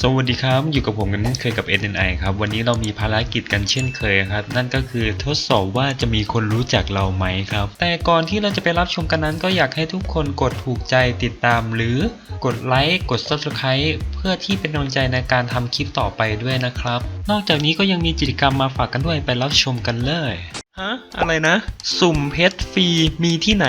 สวัสดีครับ อยู่กับผมกันเคยกับ SNI ครับ วันนี้เรามีภารกิจกันเช่นเคยครับ นั่นก็คือทดสอบว่าจะมีคนรู้จักเราไหมครับ แต่ก่อนที่เราจะไปรับชมกันนั้น ก็อยากให้ทุกคนกดถูกใจติดตาม หรือกดไลค์กด Subscribe เพื่อที่เป็นกำลังใจในการทำคลิปต่อไปด้วยนะครับ นอกจากนี้ก็ยังมีกิจกรรมมาฝากกันด้วยไปรับชมกันเลยฮะอะไรนะ สุ่มเพชรฟรีมีที่ไหน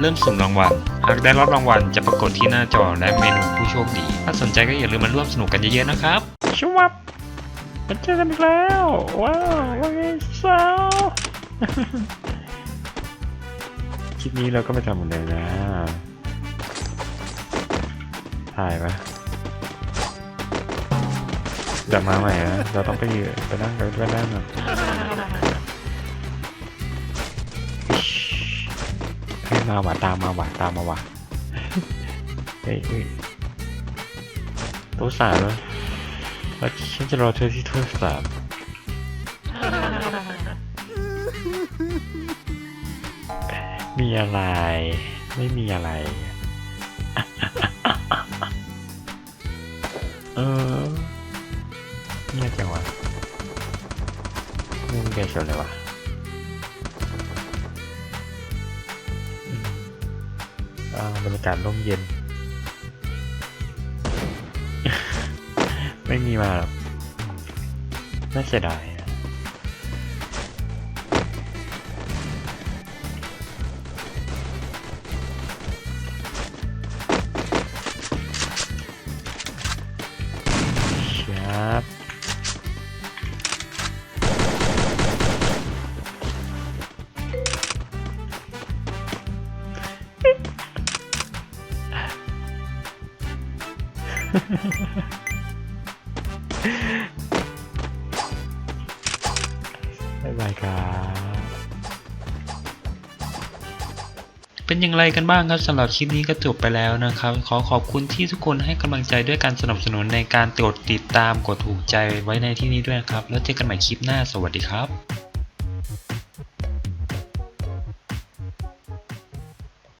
เริ่มสุ่มรางวัล หากได้รับรางวัลจะปรากฏที่หน้าจอและเมนูผู้โชคดี ถ้าสนใจก็อย่าลืมมาร่วมสนุกกันเยอะๆนะครับชวับมาเจอกันอีกแล้ว ว้าวว่าไงสาวคลิปนี้เราก็ไม่ทำเหมือนเดิมนะ ถ่ายปะเดี๋ยวมาใหม่นะ เราต้องไปยืนไปนั่งกันไปนั่งกันเมาว่ะตามมาว่ะตามมาว่ะเฮ้ยเฮ้ยโต๊ะสามแล้วแล้วฉันจะรอเธอที่โต๊ะสามมีอะไร ไม่มีอะไร เออเงียบจังวะไม่มีใครชวนเลยวะ บรรยากาศร่มเย็น ไม่มีมาหรอกอืมน่าเสียดาย บ๊ายบายครับ เป็นอย่างไรกันบ้างครับสำหรับคลิปนี้ก็จบไปแล้วนะครับ ขอขอบคุณที่ทุกคนให้กำลังใจด้วยการสนับสนุนในการกดติดตามกดถูกใจไว้ในที่นี้ด้วยนะครับ แล้วเจอกันใหม่คลิปหน้าสวัสดีครับ